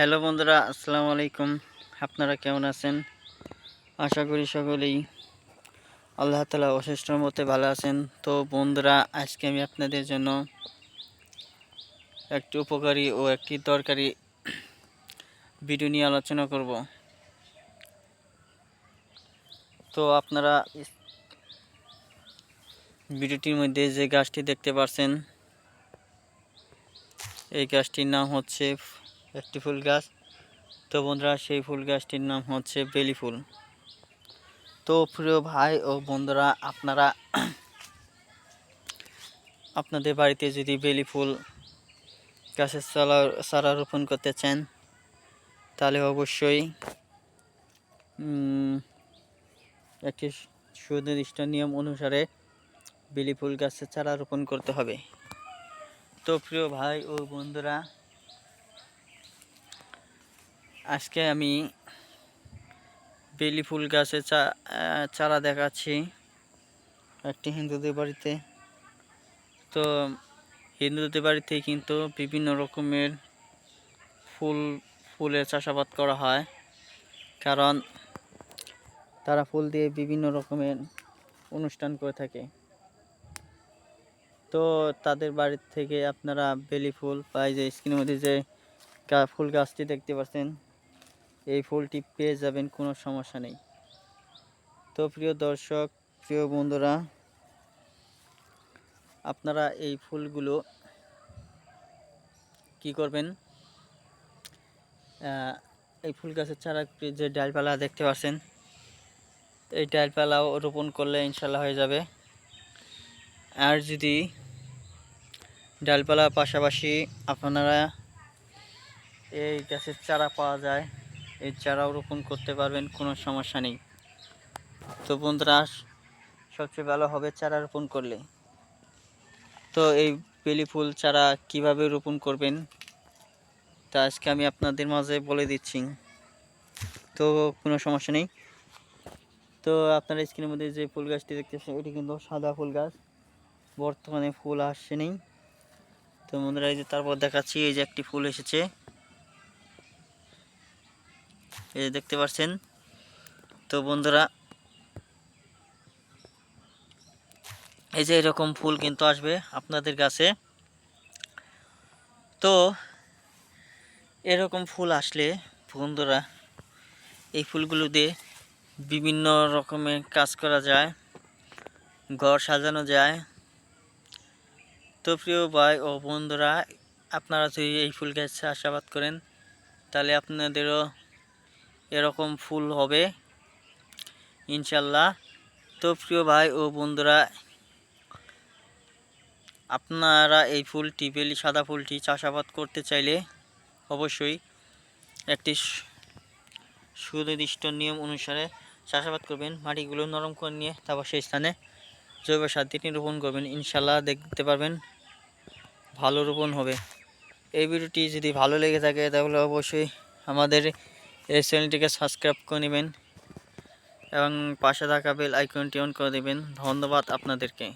Hello বন্ধুরা, আসসালামু আলাইকুম। আপনারা কেমন আছেন? আশা করি সকলেই আল্লাহ তালা অশেষ্টর মতে ভালো আছেন। তো বন্ধুরা, আজকে আমি আপনাদের জন্য একটি উপকারী ও একটি দরকারি ভিডিও নিয়ে আলোচনা করব। তো আপনারা ভিডিওটির মধ্যে যে গাছটি দেখতে পাচ্ছেন এই গাছটির নাম হচ্ছে একটি ফুল গাছ। তো বন্ধুরা, সেই ফুল গাছটির নাম হচ্ছে বেলি ফুল। তো প্রিয় ভাই ও বন্ধুরা, আপনারা আপনাদের বাড়িতে যদি বেলি ফুল গাছের চারা চারা রোপণ করতে চান, তাহলে অবশ্যই একটি সুনির্দিষ্ট নিয়ম অনুসারে বেলি ফুল গাছের চারা রোপণ করতে হবে। তো প্রিয় ভাই ও বন্ধুরা আজকে আমি বেলি ফুল গাছের চা চারা দেখাচ্ছি একটি হিন্দুদের বাড়িতে। তো হিন্দুদের বাড়িতে কিন্তু বিভিন্ন রকমের ফুল, ফুলের চাষাবাদ করা হয়। কারণ তারা ফুল দিয়ে বিভিন্ন রকমের অনুষ্ঠান করে থাকে। তো তাদের বাড়ির থেকে আপনারা বেলি ফুল বা যে স্ক্রিনের মধ্যে যে ফুল গাছটি দেখতে পাচ্ছেন এই ফুলটি পেয়ে যাবেন, কোনো সমস্যা নেই। তো প্রিয় দর্শক, প্রিয় বন্ধুরা, আপনারা এই ফুলগুলো কি করবেন? এই ফুল গাছের চারা যে ডালপালা দেখতে পাচ্ছেন, এই ডালপালাও রোপণ করলে ইনশাল্লাহ হয়ে যাবে। আর যদি ডালপালার পাশাপাশি আপনারা এই গাছের চারা পাওয়া যায় এই চারাও রোপণ করতে পারবেন, কোনো সমস্যা নেই। তো বন্ধুরা, সবচেয়ে ভালো হবে চারা রোপণ করলে। তো এই বেলি ফুল চারা কীভাবে রোপণ করবেন, তা আজকে আমি আপনাদের মাঝে বলে দিচ্ছি। তো কোনো সমস্যা নেই। তো আপনারা স্ক্রিনের মধ্যে যে ফুল গাছটি দেখতেছেন এটি কিন্তু সাদা ফুল গাছ। বর্তমানে ফুল আসছে নেই। তো বন্ধুরা, এই যে তারপর দেখাচ্ছি, এই যে একটি ফুল এসেছে। এই দেখতে পাচ্ছেন তো বন্ধুরা, এই যে এরকম ফুল কিন্তু আসবে আপনাদের কাছে। তো এরকম ফুল আসলে বন্ধুরা, এই ফুলগুলো দিয়ে বিভিন্ন রকমের কাজ করা যায়, ঘর সাজানো যায়। তো প্রিয় ভাই ও বন্ধুরা, আপনারা যদি এই ফুল গাছ চাষাবাদ করেন, তাহলে আপনাদেরও এরকম ফুল হবে, ইনশাল্লাহ। তো প্রিয় ভাই ও বন্ধুরা, আপনারা এই ফুলটি বেলি সাদা ফুলটি চাষাবাদ করতে চাইলে অবশ্যই একটি সুনির্দিষ্ট নিয়ম অনুসারে চাষাবাদ করবেন। মাটিগুলো নরম করে নিয়ে তারপর সেই স্থানে জৈব সার দিয়ে রোপণ করবেন। ইনশাল্লাহ দেখতে পারবেন, ভালো রোপণ হবে। এই ভিডিওটি যদি ভালো লেগে থাকে তাহলে অবশ্যই আমাদের এই চ্যানেলটিকে সাবস্ক্রাইব করে নেবেন এবং পাশে থাকা বেল আইকনটি অন করে দেবেন। ধন্যবাদ আপনাদেরকে।